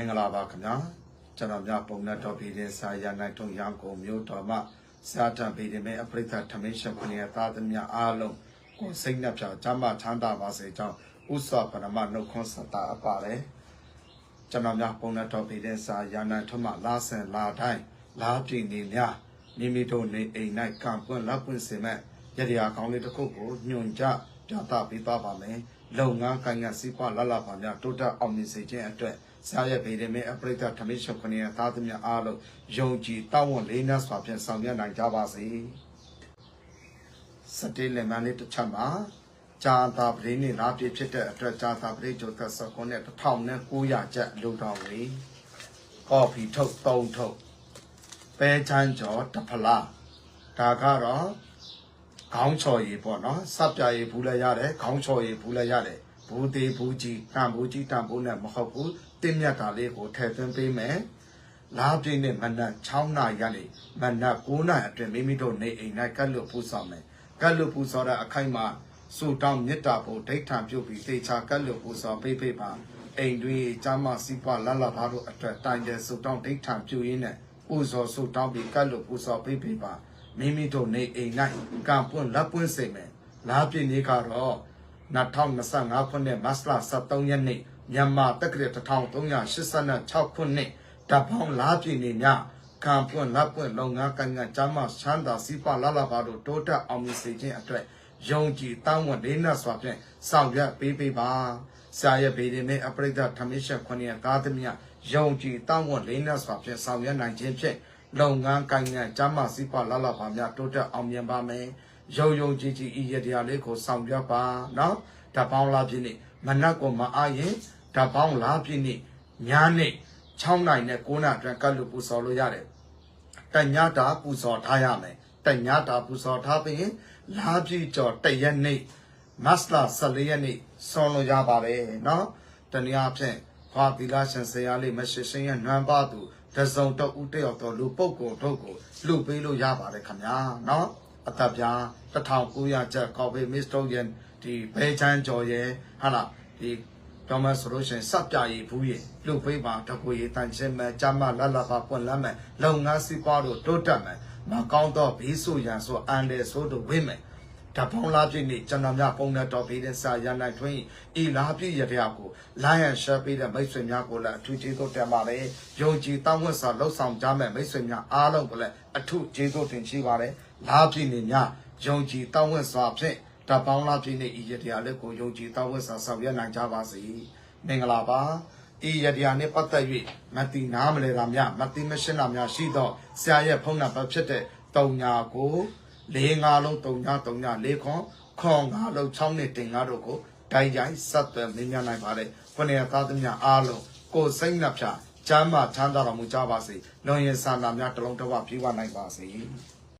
င်္ဂလာပါခင်ဗျာကျွန်တော်များပုံနဲ့တော်ပြည်တဲ့စာရနိုင်ထုံရန်ကုန်မြို့တော်မှာစာတံပြည်တဲ့မဲ့အပရိသတ်ထမင်းရှင်ခရီးသားသမ ्या အားလုံးကိုစိတ်နှပြချမ်းသာချမ်းသာပါစေကြောင်းဥစ္စာပရမနှုတ်ခွန်းဆက်တာအပ်ပါတယ်ကျွန်တော်များပုံနဲ့တော်ပြည်တဲ့စာရနိုင်ထုံမှာလာဆန်လာတိုင်းလာပြည်နေများမိမိတို့နေအိမ်၌ကံပွင့်လက်ပွင့်စင်မဲ့ရရကောင်းလေးတစ်ခုကိုညွန်ကြပြသပေးသွားပါမယ်လုပ်ငန်းကိုင်ငါစီးပွားလလပါများတိုးတက်အောင်မြင်စေခြင်းအတွက် ဆရာရဲ့ဗေဒမေအပရိသတ်ဓမ္မရှုခဏရသားသမီးအားလုံးယုံကြည်တောင်းဝန်လေးနက်စွာဖြင့်ဆောင်ရွက်နိုင်ကြပါစေစတေးလက်မလေးတစ်ချက်မှာဂျာတာပရိနေလာပြည့်ဖြစ်တဲ့အတွက်ဂျာတာပရိကျုတ်သက်စကွန်နဲ့1900ကျပ်လုံတော်ဝေကော်ဖီထုတ်3ထုတ်ပဲချမ်းကျော်တစ်ဖလားဒါကတော့ခေါင်းချော်ရည်ပေါ့နော်စပ်ပြရည်ဘူးလည်းရတယ်ခေါင်းချော်ရည်ဘူးလည်းရတယ် ဘူးသေးဘူးကြီးတန်ဘူးကြီးတန်ဘူးနဲ့မဟုတ်ဘူးတင်းမြတ်တာလေးကိုထည့်သွင်းပေးမယ်လားပြင်းနဲ့မနက်6နာရီကနေမနက်9နာရီအတွင်းမိမိတို့နေအိမ်၌ကတ်လွတ်ပူဆောင်မယ်ကတ်လွတ်ပူဆောင်တဲ့အခိုက်မှာစူတောင်းမေတ္တာဖို့ဒိဋ္ဌံပြုတ်ပြီးတေချာကတ်လွတ်ပူဆောင်ပေးပေးပါအိမ်တွင်ကျမ်းမစီးပွားလလဘာတို့အတွက်တိုင်တယ်စူတောင်းဒိဋ္ဌံပြုတ်ရင်းနဲ့ပူဇော်စူတောင်းပြီးကတ်လွတ်ပူဆောင်ပေးပေးပါမိမိတို့နေအိမ်၌ကံပွင့်လက်ပွင့်စိတ်မယ်လားပြင်းလေးကတော့ 2025ခုနှစ်မတ်လ23ရက်နေ့မြန်မာတက္ကရာ1386ခုနှစ်တပေါင်းလားပြည်နေညကံပွင့်လက်ပွင့်လုပ်ငန်းကိုင်ငံကျမ်းမချမ်းသာစီးပွားလာလာပါတို့တိုးတက်အောင်မြင်စေခြင်းအတွက်ယုံကြည်တောင်းဝန်လေးနက်စွာဖြင့်ဆောင်ရွက်ပေးပေးပါဆရာရဲ့ဗေဒမေအပရိဒဓမ္မရှက်ခွန်ရကာသမီယယုံကြည်တောင်းဝန်လေးနက်စွာဖြင့်ဆောင်ရွက်နိုင်ခြင်းဖြင့်လုပ်ငန်းကိုင်ငံကျမ်းမစီးပွားလာလာပါများတိုးတက်အောင်မြင်ပါမယ် ယုံယုံကြည်ကြည်ဤရတရားလေးကိုဆောင်ရွက်ပါနော်ဓာပေါင်းလားပြည့်နေ့မနက်ကိုမအားရင်ဓာပေါင်းလားပြည့်နေ့ညနေ6နိုင်နဲ့9နာအတွင်းကတ်လို့ပူဇော်လို့ရတယ်တညတာပူဇော်ထားရမယ်တညတာပူဇော်ထားပြီးလားပြည့်ကျော်တရက်နေ့မတ်လ14ရက်နေ့ဆွန်လို့ရပါတယ်နော်တနည်းအားဖြင့်ခွာသီလရှင်ဆရာလေးမရှိရှင်ရဲ့နွမ်းပါသူတစုံတော့ဥတယောက်တော့လူပုဂ္ဂိုလ်တို့ကိုလှုပ်ပေးလို့ရပါတယ်ခင်ဗျာနော် အသက်ပြား1900ကျပ်ကော်ဖေးမစ္စတိုယန်ဒီဘဲချမ်းကျော်ရဲ့ဟာလားဒီတော့မဆိုလို့ရှိရင်စပ်ပြရည်ဘူးရည်လှုပ်ပေးပါတကူရည်တန်ချင်းမဲ့ကြမ်းမလတ်လပါပွင့်လမ်းမဲ့လုံငန်းစီးပွားတို့တိုးတက်မယ်မကောင်းတော့ဘေးဆိုရန်ဆိုအန်တယ်ဆိုတို့ဝိမယ်ဓပေါင်းလားပြည့်နေကျွန်တော်များပုံနဲ့တော်ပေးတဲ့စာရနိုင်ထွင်းဤလားပြည့်ရတဲ့ကိုလိုင်းရန်ရှယ်ပေးတဲ့မိတ်ဆွေများကိုလည်းအထူးကျေးဇူးတင်ပါတယ်ယုံကြည်တောင်းဝတ်စွာလှုပ်ဆောင်ကြမဲ့မိတ်ဆွေများအားလုံးကိုလည်းအထူးကျေးဇူးတင်ရှိပါတယ် လားပြည့်နေများယုံကြည်တောင်းဝတ်စွာဖြင့်ဓပေါင်းလားပြည့်နေဤရတဲ့လေးကိုယုံကြည်တောင်းဝတ်စွာဆောင်ရွက်နိုင်ကြပါစေမင်္ဂလာပါဤရတရားနှင့်ပတ်သက်၍မတိနားမလဲတာများမတိမရှင်းတာများရှိသောဆရာရဲ့ဖုန်းနံပါတ်ဖြစ်တဲ့တုံညာကိုလေးငါလုံးတုံညာတုံညာလေးခွန်ခွန်ငါလုံး6နှစ်တင်ငါတို့ကိုတိုင်းတိုင်းဆက်သွယ်မင်းများနိုင်ပါလေခုနေသားသမီးအားလုံးကိုယ်စိတ်နှပြချမ်းသာချမ်းသာတော်မူကြပါစေလွန်ရင်စာနာများတလုံးတစ်ဝပြည့်ဝနိုင်ပါစေ